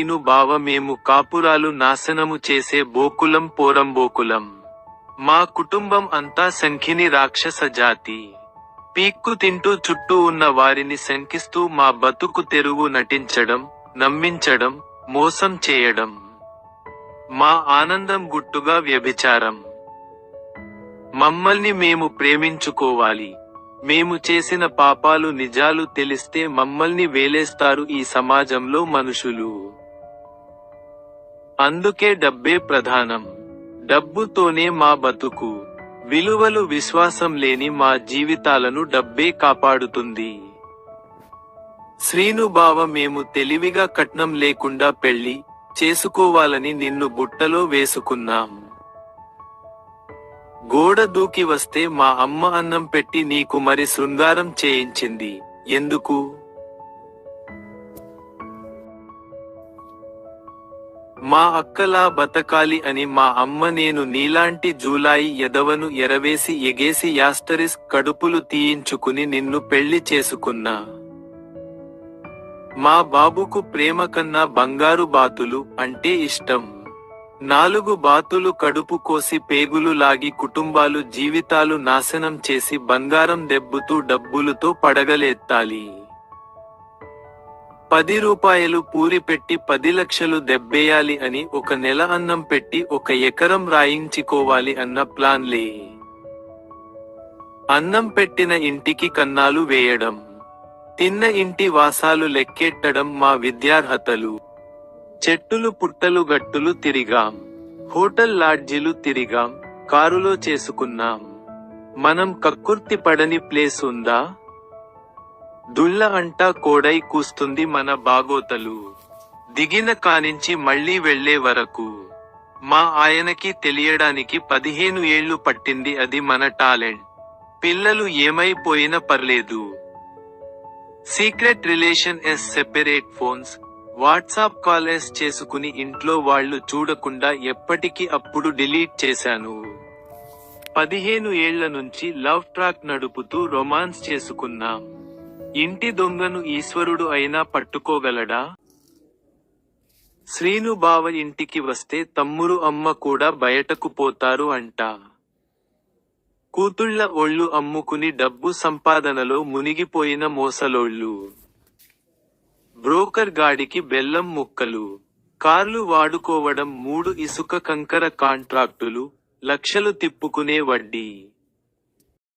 నేను బావ మేము కాపురాలు నాశనము చేసే బోకులం పోరంబోకులం మా కుటుంబం అంతా సంఖిని రాక్షస జాతి. పీక్కు తింటూ చుట్టూ ఉన్న వారిని శంకిస్తూ మా బతుకు తెరువు నటించడం నమ్మించడం మోసం చేయడం. మా ఆనందం గుట్టుగా వ్యభిచారం. మమ్మల్ని మేము ప్రేమించుకోవాలి. మేము చేసిన పాపాలు నిజాలు తెలిస్తే మమ్మల్ని వేలేస్తారు ఈ సమాజంలో మనుషులు. అందుకే డబ్బే ప్రధానం. డబ్బుతోనే మా బతుకు. విలువలు విశ్వాసం లేని మా జీవితాలను డబ్బే కాపాడుతుంది. శ్రీనుబావ మేము తెలివిగా కట్నం లేకుండా పెళ్ళి చేసుకోవాలని నిన్ను బుట్టలో వేసుకున్నాం. గోడ దూకి వస్తే మా అమ్మ అన్నం పెట్టి నీకు మరి శృంగారం చేయించింది. ఎందుకు? మా అక్కలా బతకాలి అని మా అమ్మ నేను నీలాంటి జూలాయి ఎదవను ఎరవేసి ఎగేసి యాస్టరిస్ కడుపులు తీయించుకుని నిన్ను పెళ్ళి చేసుకున్నా. మా బాబుకు ప్రేమ కన్నా బంగారు బాతులు అంటే ఇష్టం. నాలుగు బాతులు కడుపు కోసి పేగులు లాగి కుటుంబాలు జీవితాలు నాశనం చేసి బంగారం దెబ్బుతూ డబ్బులతో పడగలెత్తాలి. పది రూపాయలు పూరి పెట్టి పది లక్షలు దెబ్బేయాలి అని ఒక నెల అన్నం పెట్టి ఒక ఎకరం రాయించుకోవాలి అన్న ప్లాన్లే అన్నం పెట్టిన ఇంటికి కన్నాలు వేయడం. తిన్న ఇంటి వాసాలు లెక్కెట్టడం మా విద్యార్హతలు. చెట్టులు పుట్టలు గట్టులు తిరిగాం. హోటల్ లాడ్జిలు తిరిగాం. కారులో చేసుకున్నాం. మనం కక్కుర్తి పడని ప్లేస్ ఉందా? దుళ్ళ అంటా కోడై కూస్తుంది మన బాగోతలు. దిగిన కానించి మళ్ళీ వెళ్ళే వరకు. మా ఆయనకి తెలియడానికి పదిహేను ఏళ్ళు పట్టింది అది మన టాలెంట్. పిల్లలు ఏమైపోయినా పర్లేదు. Secret relation yes separate phones. WhatsApp callers చేసుకుని ఇంట్లో వాళ్ళు చూడకుండా ఎప్పటికి అప్పుడు డిలీట్ చేశాను. పదిహేను ఏళ్ళ నుంచి లవ్ ట్రాక్ నడుపుతూ రొమాన్స్ చేసుకున్నాం. ఇంటి దొంగను ఈశ్వరుడు అయినా పట్టుకోగలడా? శ్రీను బావ ఇంటికి వస్తే తమ్ముడు అమ్మ కూడా బయటకు పోతారు అంట. కూతుళ్ళ ఒళ్ళు అమ్ముకుని డబ్బు సంపాదనలో మునిగిపోయిన మోసలోళ్ళు. బ్రోకర్ గాడికి బెల్లం ముక్కలు కార్లు వాడుకోవడం మూడు ఇసుక కంకర కాంట్రాక్టులు లక్షలు తిప్పుకునే వడ్డీ.